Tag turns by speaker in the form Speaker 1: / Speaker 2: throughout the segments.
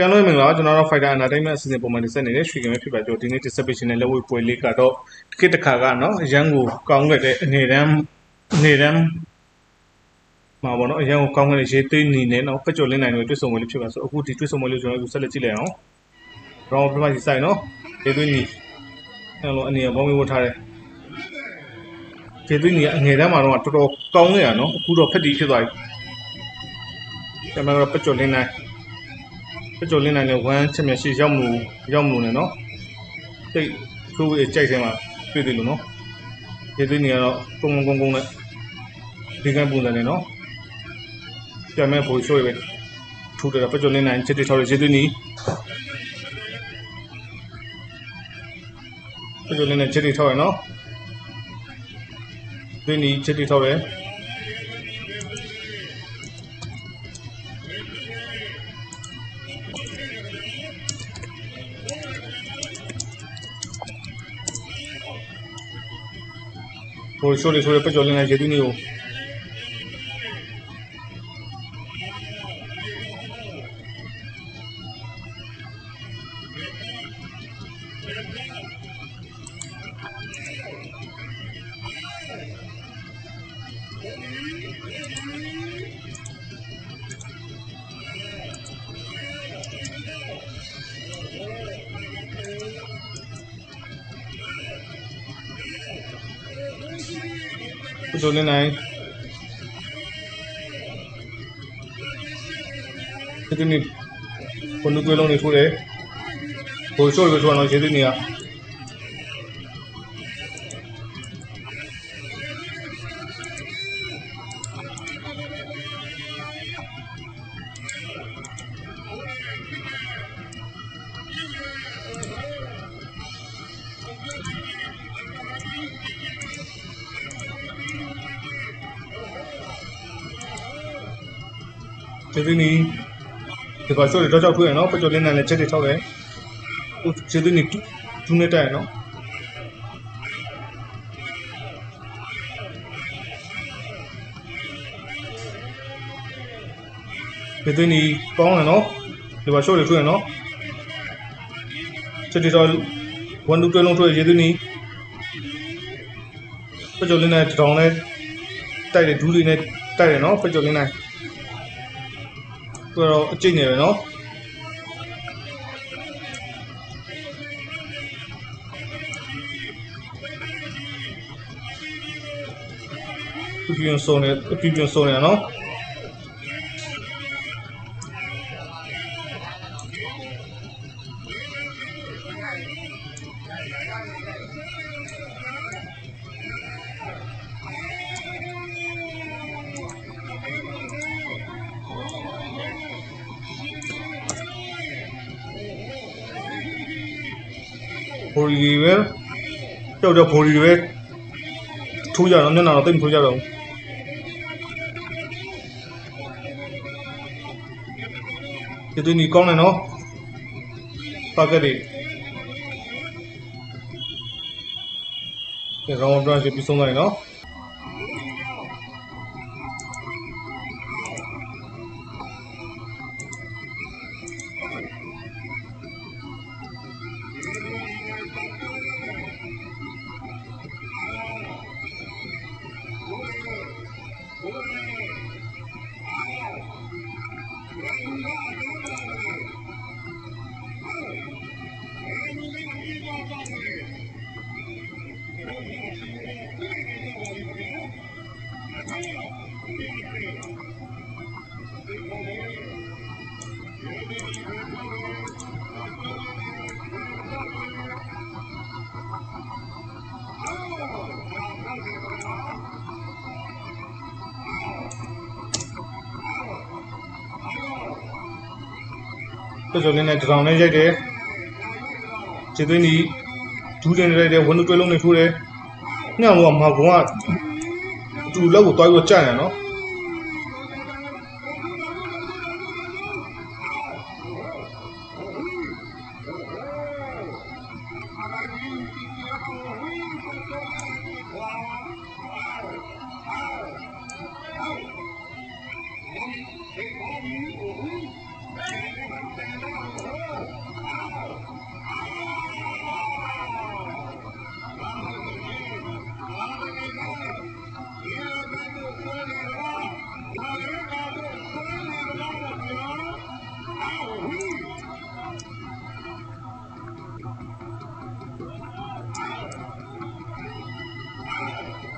Speaker 1: ပြန်လို့မင်္ဂလာပါကျွန်တော်တို့ Fighter Entertainment အစီအစဉ်ပုံမှန်တင်ဆက်နေတဲ့ရွှေကမဲဖြစ်ပါကြောဒီနေ့ distribution နဲ့လက်ဝဲပွဲလေးကတော့တစ်ခေတ်တစ်ခါကနော်အရန်ကိုကောင်းခဲ့တဲ့အနေတန်းအနေတန်းမှာပေါ့နော်အရန်ကိုကောင်းခဲ့တဲ့ရေးသိမ်းနေနဲ့နော်ပကြော်လင်းနိုင်တွေတွေ့ဆုံပွဲလေးဖြစ်ပါဆိုအခုဒီတွေ့ဆုံပွဲလေးကျွန်တော်တို့ဆက်လက်ကြည့်လိုက်အောင် round ပြမကြီးစိုက်နော်ရေးသိမ်းနေအဲ့လိုအနေနဲ့ဘောင်းမီဝတ်ထားတယ်ရေးသိမ်းနေကအငယ်တန်းမှာတော့တော်တော်ကောင်းခဲ့ရနော်အခုတော့ဖက်တီဖြစ်သွားပြီကျွန်တော်တို့ပကြော်လင်းနိုင်ပ ကြော်လင်းနိုင်တဲ့ဝမ်းချက်မြရှိရောက်မှုရောက်မှုနဲ့နော်တိတ်ထိုးကြိုက်ထဲမှာတွေ့တယ်လို့နော်ဒီသိနေကတော့ကုန်းကုန်းကုန်းနဲ့ဒီကံပုံစံနဲ့နော်ပြန်မဲ့ပို့ရှိုးရပဲထိုးတယ်ပကြော်လင်းနိုင်ချက်တိထောက်ရရေးသွင်းနီပကြော်လင်းနိုင်ချက်တိထောက်ရနော်သွင်းနီချက်တိထောက်ရ ဟိုရှိုးလေးဆိုရပကြော်လ က်ရေသွင်းနေကိုပကြော်လင်းနိုင်ရေသွင်းနေဘုံတွေလုံးနေထိုးတယ်ဟိုရှိုးလေးဆိုတော့ရေသွင်းနေကရေ သွင်းနေဒီကရှိုးလေးတော့ကြောက်ထွေးရနော်ပကြော်လင်းနိုင်လည်းချက်တွေထောက်တယ်ဟိုရေသွင်းနေဒူးနေတက်ရနော်ရေသွင်းနေပေါင်းတယ်နော်ဒီကရှိုးလေးထွေးရနော်ချက်တွေထောက်ဝန်တူတွဲလုံးထွေးရေသွင်းနေပကြော်လင်းနိုင်တောင်နဲ့တိုက်တယ်ဒူးတွေနဲ့တိုက်တယ်နော်ပကြော်လင်းနိုင်သူ ကိုတော့အကျိတ်နေပဲနော်ပြပြဆုံးနေပြပြဆုံးနေနော် ဗိုလ်ကြီးတွေပဲပြောက်တော့ဗိုလ်ကြီးတွေပဲထိုးကြတော့မျက်နှာတော့တိတ်မထိုးကြတော့ဘူးဒီသူညီကောင်းတယ်နော်ပါကက်တွေဒီကောင်တော့ပြပြီးဆုံးသွားတယ်နော် ပြဆိုလင်းနဲ့တရောင်နဲ့ရိုက်တယ်ခြေသွင်းဒီဒူးတင်ရိုက်တယ်ဝန်တွဲလုံးနဲ့ထိုးတယ်ညောင်ကမှာဘုံကအတူလောက်ကိုတွားပြီးတော့ကြာရနော်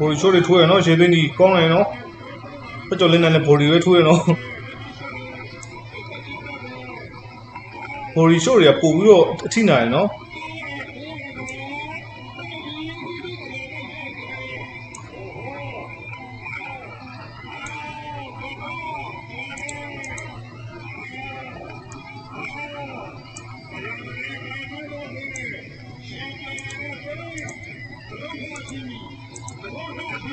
Speaker 1: ဘိုဒီချိုးတွေထိုးရနော်ရေသွင်းကြီးကောင်းတယ်နော်ပကြော်လင်းနဲ့လည်းဘိုဒီပဲထိုးရနော်ဘိုဒီချိုးတွေကပို့ပြီးတော့အထိနာရနော်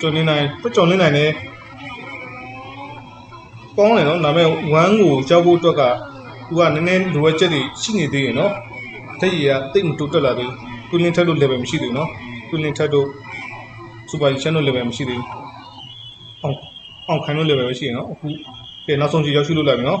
Speaker 1: ကြော်လင်းနိုင်ပကြော်လင်းနိုင်လည်းကောင်းတယ်နော်ဒါပေမဲ့1ကိုကြောက်ဖို့အတွက်ကသူကနည်းနည်းလိုအပ်ချက်တွေရှိနေသေးတယ်နော်တက်ရည်ကတိတ်မတိုးတက်လာသေးဘူးတွင်းလင်းထက်လို့ level မရှိသေးဘူးနော်တွင်းလင်းထက်လို့ super channel level မရှိသေးဘူးအောင်အောင်ခိုင်လို့ level ပဲရှိရနော်အခုကဲနောက်ဆုံးကြည့်ရောက်ရှိလို့လိုက်ပြီနော်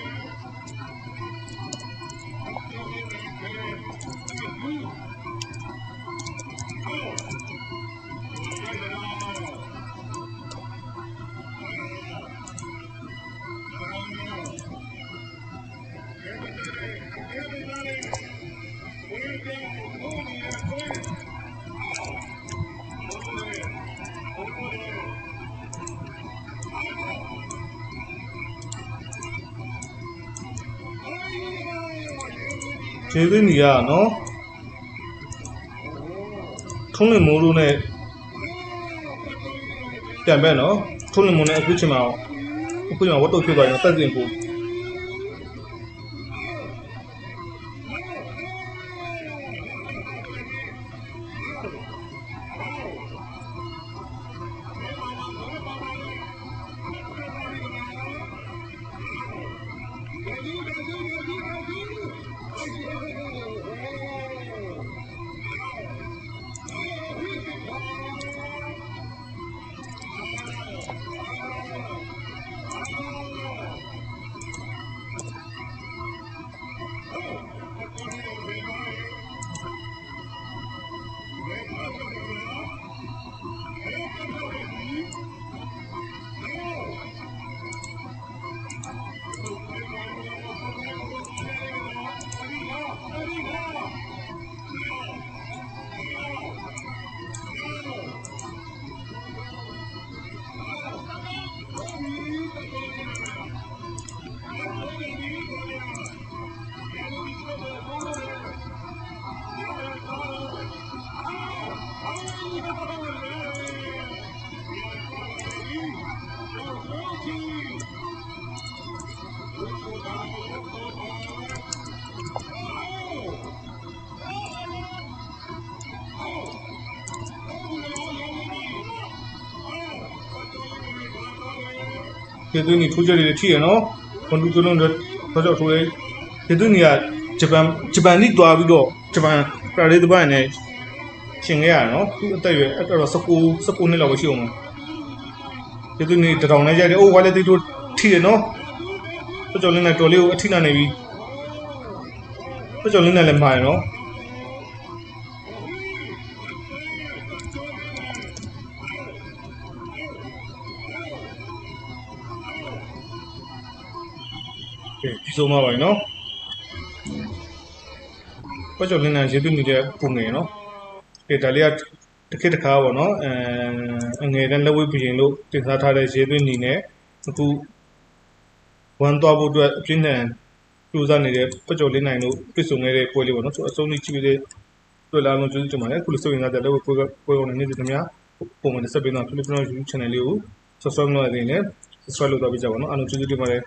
Speaker 1: ခြေသွင်းကြီးကနော်ထုံးလင်မိုးလို့နဲ့ပြန်ပဲနော်ထုံးလင်မိုးနဲ့အခုချိန်မှာအခုချိန်မှာဝတ်တုတ်ဖြစ်သွားရင်တက်စင်ပို့ ခြေသွင်းကြီးထိုးချက်တွေထိရနော်ခွန်တူသွင်းလို့တော့တော့ထိုးရဲခြေသွင်းကြီးကဂျပန်ဂျပန်လိသွားပြီးတော့ဂျပန်ပရာလေးတစ်ပိုင်းနဲ့ရှင်ခဲ့ရနော်သူအသက်အရွယ်အဲ့တော့19 19နှစ်လောက်ပဲရှိအောင် ခြေသွင်းကြီးတထောင်နဲ့ရိုက်တယ်အိုးဝါလက်တီတို့ထိရနော်ပကြော်လင်းနဲ့တော်လေးကိုအထိနာနေပြီပကြော်လင်းနဲ့လည်းမှားရနော်ကဲဒီဆုံးသွားပါပြီနော်ပတ်ကျော်လင်းလန်းရေသွင်းနေတဲ့ပုံငယ်နော်ကဲဒါလေးက တစ်ခေတ်တစ်ခါပေါ့နော်အဲအငယ်တန်းလက်ဝဲပြရင်လို့တင်စားထားတဲ့ရေသွင်းနေနဲ့အခုဝမ်းသွားဖို့အတွက်အပြင်းထန်စူးစမ်းနေတဲ့ပတ်ကျော်လင်းနိုင်တို့ပြစ်ဆုံခဲ့တဲ့ပွဲလေးပေါ့နော်အဆုံးထိကြည့်ပြီးတဲ့တွေ့လာလို့ကျေးဇူးတင်ပါတယ်အခုလိုစိတ်ဝင်စားတဲ့လည်းပွဲပွဲကုန်နေနေသမျှပုံမှန်ဆက်ပေးတော့ Philippine YouTube channel လေးကို subscribe လုပ်ရသေးတယ် subscribe လုပ်တော့ပြကြပါတော့အားလုံးကျေးဇူးတင်ပါတယ်